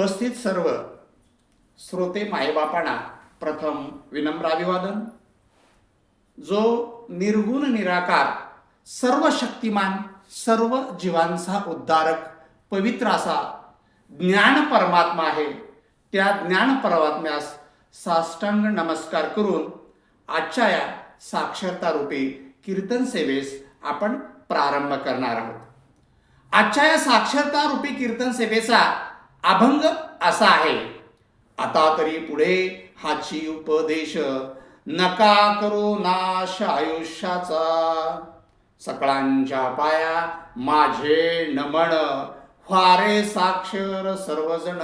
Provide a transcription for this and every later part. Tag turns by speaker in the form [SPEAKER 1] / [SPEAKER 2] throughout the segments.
[SPEAKER 1] उपस्थित सर्व श्रोते मायबापांना प्रथम विनम्र अभिवादन. जो निर्गुण निराकार सर्व शक्तिमान सर्व जीवांचा उद्धारक पवित्र असा ज्ञान परमात्मा आहे त्या ज्ञान परमात्म्यास साष्टांग नमस्कार करून आजच्या या साक्षरता रूपी कीर्तन सेवेस आपण प्रारंभ करणार आहोत. आजच्या या साक्षरता रूपी कीर्तन सेवेचा अभंग असा आहे. आता तरी पुढे हाची उपदेश नका करो नाश आयुष्याचा. सकळांच्या पाया माझे नमन फारे साक्षर सर्वजण.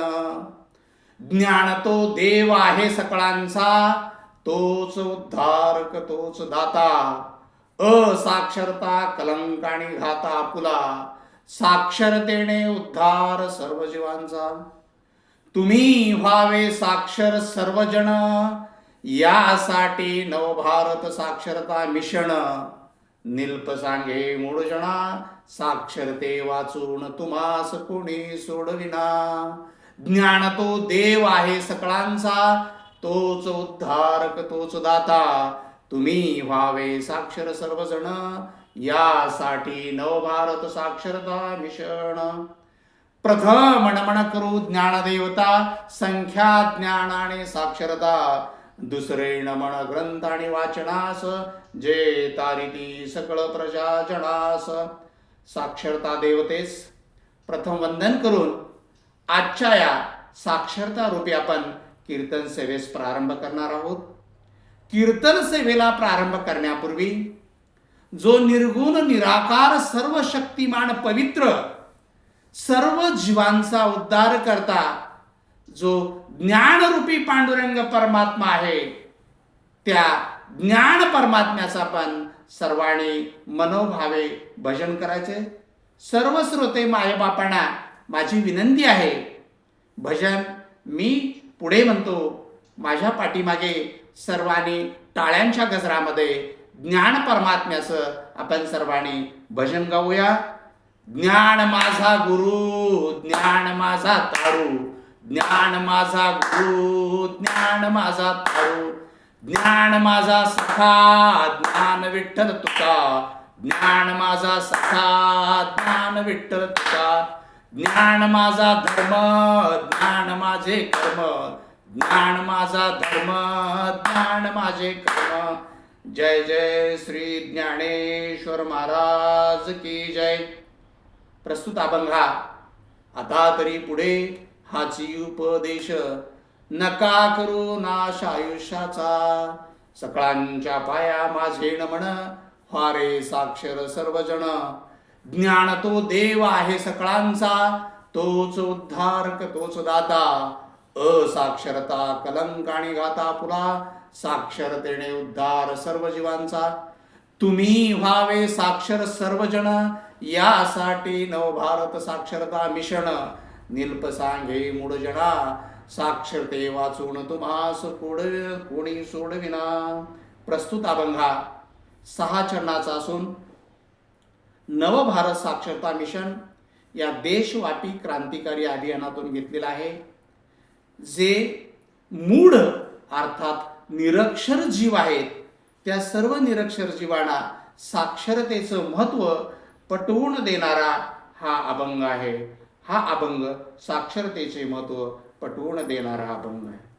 [SPEAKER 1] ज्ञान तो देव आहे सकळांचा तोच उद्धारक तोच दाता. असाक्षरता कलंकाणी घाता पुला साक्षरतेने उद्धार सर्व जीवांचा तुम्ही व्हावे साक्षर सर्वजण यासाठी नवभारत साक्षरता मिशन. निल्प सांगे मूळजणा साक्षरते वाचून तुम्हास कोणी सोडविना. ज्ञान तो देव आहे सकळांचा तोच उद्धारक तोच दाता. तुम्ही व्हावे साक्षर सर्वजण. यासाठी नवभारत साक्षरता मिशन. प्रथम नमन करू ज्ञानदेवता संख्या ज्ञान आणि साक्षरता. दुसरे नमन ग्रंथ आणि वाचनास जे तारिती सकळ प्रजा जनास साक्षरता देवतेस प्रथम वंदन करून आजच्या या साक्षरता रूपी आपण कीर्तन सेवेस प्रारंभ करणार आहोत. कीर्तन सेवेला प्रारंभ करण्यापूर्वी जो निर्गुण निराकार सर्व शक्तिमान पवित्र सर्व जीवांचा उद्धार करता जो ज्ञानरूपी पांडुरंग परमात्मा आहे त्या ज्ञान परमात्म्याचा पण सर्वांनी मनोभावे भजन करायचे. सर्व श्रोते मायबापांना माझी विनंती आहे भजन मी पुढे म्हणतो. माझ्या पाठीमागे सर्वांनी टाळ्यांच्या गजरामध्ये ज्ञान परमात्म्याचं आपण सर्वांनी भजन गाऊया. ज्ञान माझा गुरु ज्ञान माझा तारू ज्ञान माझा गुरु ज्ञान माझा तारू ज्ञान माझा सखा ज्ञान विठ्ठल तुका ज्ञान माझा सखा ज्ञान विठ्ठल तुका ज्ञान माझा धर्म ज्ञान माझे कर्म ज्ञान माझा धर्म ज्ञान माझे कर्म. जय जय श्री ज्ञानेश्वर महाराज की जय. प्रस्तुत अभंगा आता तरी पुढे हाची उपदेश. नका करू नाश आयुष्याचा. सकळांच्या पाया माझे नमन फारे साक्षर सर्वजण. ज्ञान तो देव आहे सकळांचा तोच उद्धारक तोच दाता. असाक्षरता कलंक आणि घाता पुला साक्षरतेने उद्धार सर्व जीवांचा तुम्ही व्हावे साक्षर सर्वजण यासाठी नवभारत साक्षरता मिशन. निल्प सांगे मूळजना साक्षरते वाचून तुम्हास कोड कोणी सोडविना. प्रस्तुत अभंगा सहा चरणाचा असून नवभारत साक्षरता मिशन या देशव्यापी क्रांतिकारी अभियानातून घेतलेला आहे. जे मूढ अर्थात निरक्षर जीव आहेत त्या सर्व निरक्षर जीवांना साक्षरतेचं महत्त्व पटवून देणारा हा अभंग आहे. हा अभंग साक्षरतेचे महत्त्व पटवून देणारा अभंग आहे.